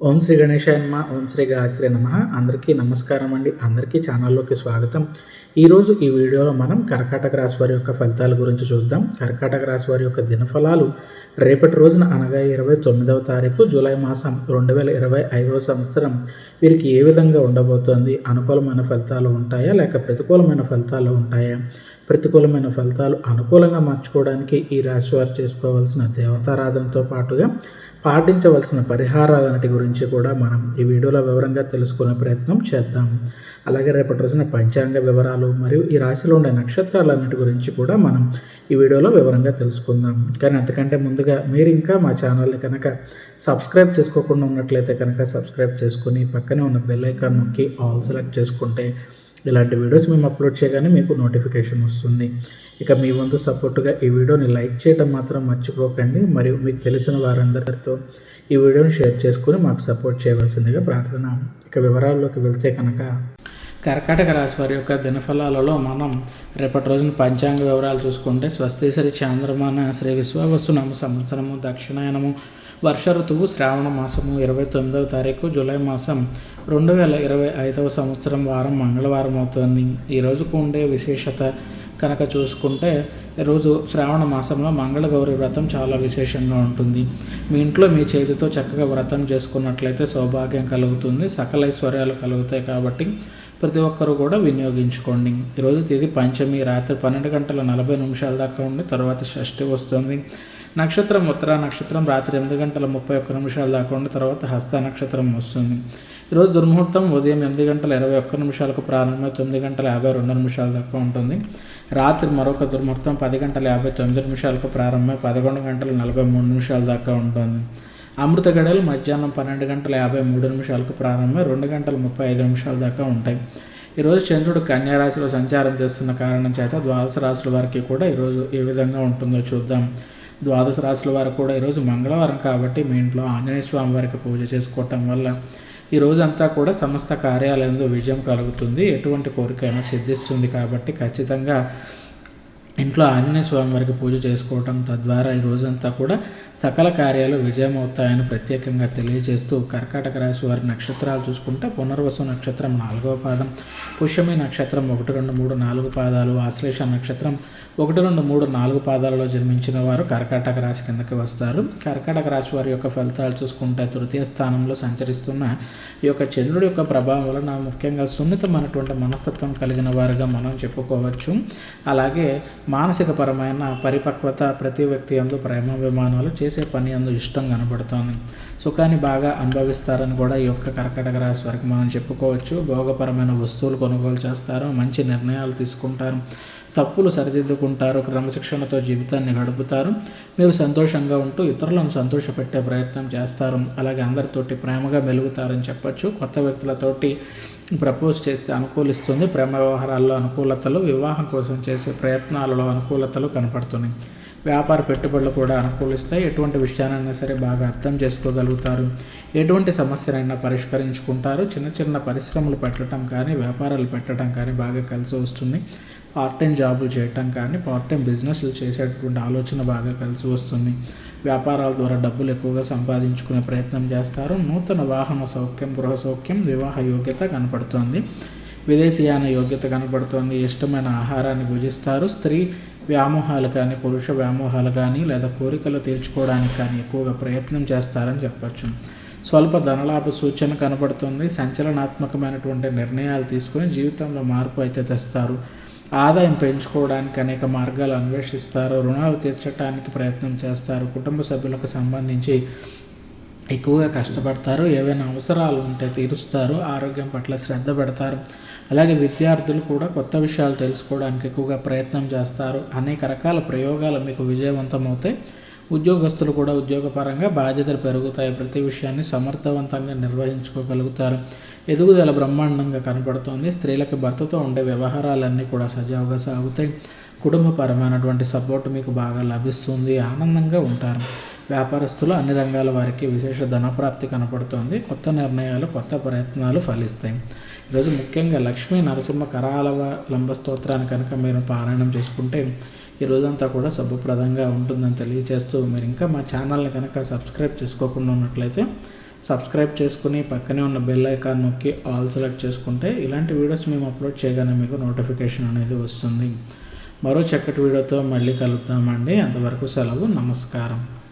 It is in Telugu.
ఓం శ్రీ గణేశాయన్మ ఓం శ్రీ గాయత్రి నమ. అందరికీ నమస్కారం అండి. అందరికీ ఛానల్లోకి స్వాగతం. ఈరోజు ఈ వీడియోలో మనం కర్కాటక రాశి వారి యొక్క ఫలితాల గురించి చూద్దాం. కర్కాటక రాశి వారి యొక్క దినఫలాలు రేపటి రోజున అనగా ఇరవై తొమ్మిదవ తారీఖు జూలై మాసం రెండు వేల ఇరవై ఐదవ సంవత్సరం వీరికి ఏ విధంగా ఉండబోతోంది? అనుకూలమైన ఫలితాలు ఉంటాయా? లేక ప్రతికూలమైన ఫలితాలు ఉంటాయా? ప్రతికూలమైన ఫలితాలు అనుకూలంగా మార్చుకోవడానికి ఈ రాశి వారు చేసుకోవాల్సిన దేవతారాధనతో పాటుగా పాటించవలసిన పరిహారాలన్నిటి గురించి కూడా మనం ఈ వీడియోలో వివరంగా తెలుసుకునే ప్రయత్నం చేద్దాం. అలాగే రేపటి రోజున పంచాంగ వివరాలు మరియు ఈ రాశిలో ఉండే నక్షత్రాలన్నిటి గురించి కూడా మనం ఈ వీడియోలో వివరంగా తెలుసుకుందాం. కానీ అంతకంటే ముందుగా మీరు ఇంకా మా ఛానల్ని కనుక సబ్స్క్రైబ్ చేసుకోకుండా ఉన్నట్లయితే కనుక సబ్స్క్రైబ్ చేసుకుని పక్కనే ఉన్న బెల్ ఐకాన్ నొక్కి ఆల్ సెలెక్ట్ చేసుకుంటే ఇలాంటి వీడియోస్ మేము అప్లోడ్ చేయగానే మీకు నోటిఫికేషన్ వస్తుంది. ఇక మీ వంతు సపోర్టుగా ఈ వీడియోని లైక్ చేయడం మాత్రం మర్చిపోకండి. మరియు మీకు తెలిసిన వారందరితో ఈ వీడియోని షేర్ చేసుకుని మాకు సపోర్ట్ చేయవలసిందిగా ప్రార్థన. ఇక వివరాల్లోకి వెళ్తే కనుక కర్కాటక రాశి వారి యొక్క దినఫలాలలో మనం రేపటి రోజున పంచాంగ వివరాలు చూసుకుంటే స్వస్తి శ్రీ చాంద్రమాన శ్రీ విశ్వవసునామ సంవత్సరము దక్షిణాయనము వర్ష ఋతువు శ్రావణ మాసము ఇరవై తొమ్మిదవ తారీఖు జూలై మాసం రెండు వేల ఇరవై ఐదవ సంవత్సరం వారం మంగళవారం అవుతుంది. ఈ రోజుకు ఉండే విశేషత కనుక చూసుకుంటే రోజు శ్రావణ మాసంలో మంగళగౌరి వ్రతం చాలా విశేషంగా ఉంటుంది. మీ ఇంట్లో మీ చేతితో చక్కగా వ్రతం చేసుకున్నట్లయితే సౌభాగ్యం కలుగుతుంది. సకల ఐశ్వర్యాలు కలుగుతాయి కాబట్టి ప్రతి ఒక్కరూ కూడా వినియోగించుకోండి. ఈరోజు తేదీ పంచమి రాత్రి పన్నెండు గంటల నలభై నిమిషాల దాకా ఉండి తర్వాత షష్ఠి వస్తుంది. నక్షత్రం ఉత్తర నక్షత్రం రాత్రి ఎనిమిది గంటల ముప్పై ఒక్క నిమిషాల దాకా ఉండి తర్వాత హస్త నక్షత్రం వస్తుంది. ఈరోజు దుర్ముహూర్తం ఉదయం ఎనిమిది గంటల ఇరవై ఒక్క నిమిషాలకు ప్రారంభమై తొమ్మిది గంటల యాభై రెండు నిమిషాల దాకా ఉంటుంది. రాత్రి మరొక దుర్ముహూర్తం పది గంటల యాభై తొమ్మిది నిమిషాలకు ప్రారంభమై పదకొండు గంటల నలభై మూడు నిమిషాల దాకా ఉంటుంది. అమృత గడియలు మధ్యాహ్నం పన్నెండు గంటల యాభై మూడు నిమిషాలకు ప్రారంభమై రెండు గంటల ముప్పై ఐదు నిమిషాల దాకా ఉంటాయి. ఈరోజు చంద్రుడు కన్యారాశిలో సంచారం చేస్తున్న కారణం చేత ద్వాదశ రాశుల వారికి కూడా ఈరోజు ఏ విధంగా ఉంటుందో చూద్దాం. ద్వాదశ రాశుల వారు కూడా ఈరోజు మంగళవారం కాబట్టి మీ ఇంట్లో ఆంజనేయ స్వామి వారికి పూజ చేసుకోవటం వల్ల ఈ రోజంతా కూడా సమస్త కార్యాలయంలో విజయం కలుగుతుంది. ఎటువంటి కోరికైనా సిద్ధిస్తుంది కాబట్టి ఖచ్చితంగా ఇంట్లో ఆంజనేయ స్వామి వారికి పూజ చేసుకోవటం తద్వారా ఈ రోజంతా కూడా సకల కార్యాలు విజయం అవుతాయని ప్రత్యేకంగా తెలియజేస్తూ కర్కాటక రాశి వారి నక్షత్రాలు చూసుకుంటే పునర్వసు నక్షత్రం నాలుగవ పాదం పుష్యమి నక్షత్రం ఒకటి రెండు మూడు నాలుగు పాదాలు ఆశ్లేష నక్షత్రం ఒకటి రెండు మూడు నాలుగు పాదాలలో జన్మించిన వారు కర్కాటక రాశి కిందకి వస్తారు. కర్కాటక రాశి వారి యొక్క ఫలితాలు చూసుకుంటే తృతీయ స్థానంలో సంచరిస్తున్న ఈ యొక్క చంద్రుడి యొక్క ప్రభావం వలన ముఖ్యంగా సున్నితమైనటువంటి మనస్తత్వం కలిగిన వారుగా మనం చెప్పుకోవచ్చు. అలాగే మానసికపరమైన పరిపక్వత ప్రతి వ్యక్తి అందు ప్రేమాభిమానాలు చేసే పని అందు ఇష్టం కనబడుతోంది. సుఖాన్ని బాగా అనుభవిస్తారని కూడా ఈ యొక్క కర్కటక రాశి వరకు మనం చెప్పుకోవచ్చు. భోగపరమైన వస్తువులు కొనుగోలు చేస్తారు. మంచి నిర్ణయాలు తీసుకుంటారు. తప్పులు సరిదిద్దుకుంటారు. క్రమశిక్షణతో జీవితాన్ని గడుపుతారు. మీరు సంతోషంగా ఉంటూ ఇతరులను సంతోషపెట్టే ప్రయత్నం చేస్తారు. అలాగే అందరితోటి ప్రేమగా మెలుగుతారని చెప్పచ్చు. కొత్త వ్యక్తులతోటి ప్రపోజ్ చేస్తే అనుకూలిస్తుంది. ప్రేమ వ్యవహారాల్లో అనుకూలతలు వివాహం కోసం చేసే ప్రయత్నాలు ప్రయత్నాలలో అనుకూలతలు కనపడుతున్నాయి. వ్యాపార పెట్టుబడులు కూడా అనుకూలిస్తాయి. ఎటువంటి విషయానైనా సరే బాగా అర్థం చేసుకోగలుగుతారు. ఎటువంటి సమస్యనైనా పరిష్కరించుకుంటారు. చిన్న చిన్న పరిశ్రమలు పెట్టడం కానీ వ్యాపారాలు పెట్టడం కానీ బాగా కలిసి వస్తుంది. పార్ట్ టైం జాబులు చేయటం కానీ పార్ట్ టైం బిజినెస్లు చేసేటటువంటి ఆలోచన బాగా కలిసి వస్తుంది. వ్యాపారాల ద్వారా డబ్బులు ఎక్కువగా సంపాదించుకునే ప్రయత్నం చేస్తారు. నూతన వాహన సౌఖ్యం గృహ సౌఖ్యం వివాహ యోగ్యత కనపడుతోంది. విదేశీయాన యోగ్యత కనపడుతోంది ఇష్టమైన ఆహారాన్ని భుజిస్తారు. స్త్రీ వ్యామోహాలు కానీ పురుష వ్యామోహాలు కానీ లేదా కోరికలు తీర్చుకోవడానికి కానీ ఎక్కువగా ప్రయత్నం చేస్తారని చెప్పచ్చు. స్వల్ప ధనలాభ సూచన కనబడుతుంది. సంచలనాత్మకమైనటువంటి నిర్ణయాలు తీసుకొని జీవితంలో మార్పు అయితే తెస్తారు. ఆదాయం పెంచుకోవడానికి అనేక మార్గాలు అన్వేషిస్తారు. రుణాలు తీర్చడానికి ప్రయత్నం చేస్తారు. కుటుంబ సభ్యులకు సంబంధించి ఎక్కువగా కష్టపడతారు ఏవైనా అవసరాలు ఉంటే తీరుస్తారు ఆరోగ్యం పట్ల శ్రద్ధ పెడతారు. అలాగే విద్యార్థులు కూడా కొత్త విషయాలు తెలుసుకోవడానికి ఎక్కువగా ప్రయత్నం చేస్తారు. అనేక రకాల ప్రయోగాలు మీకు విజయవంతం అవుతాయి ఉద్యోగస్తులు కూడా ఉద్యోగపరంగా బాధ్యతలు పెరుగుతాయి. ప్రతి విషయాన్ని సమర్థవంతంగా నిర్వహించుకోగలుగుతారు. ఎదుగుదల బ్రహ్మాండంగా కనపడుతోంది. స్త్రీలకు భర్తతో ఉండే వ్యవహారాలన్నీ కూడా సజావుగా సాగుతాయి. కుటుంబపరమైనటువంటి సపోర్ట్ మీకు బాగా లభిస్తుంది. ఆనందంగా ఉంటారు. వ్యాపారస్తులు అన్ని రంగాల వారికి విశేష ధనప్రాప్తి కనపడుతోంది. కొత్త నిర్ణయాలు కొత్త ప్రయత్నాలు ఫలిస్తాయి. ఈరోజు ముఖ్యంగా లక్ష్మీ నరసింహ కరాలవ లంబ స్తోత్రాన్ని కనుక మీరు పారాయణం చేసుకుంటే ఈ రోజంతా కూడా శుభప్రదంగా ఉంటుందని తెలియజేస్తూ మీరు ఇంకా మా ఛానల్ని కనుక సబ్స్క్రైబ్ చేసుకోకుండా ఉన్నట్లయితే సబ్స్క్రైబ్ చేసుకుని పక్కనే ఉన్న బెల్ ఐకాన్ నొక్కి ఆల్ సెలెక్ట్ చేసుకుంటే ఇలాంటి వీడియోస్ మేము అప్లోడ్ చేయగానే మీకు నోటిఫికేషన్ అనేది వస్తుంది. మరో చక్కటి వీడియోతో మళ్ళీ కలుద్దామండి. అంతవరకు సెలవు నమస్కారం.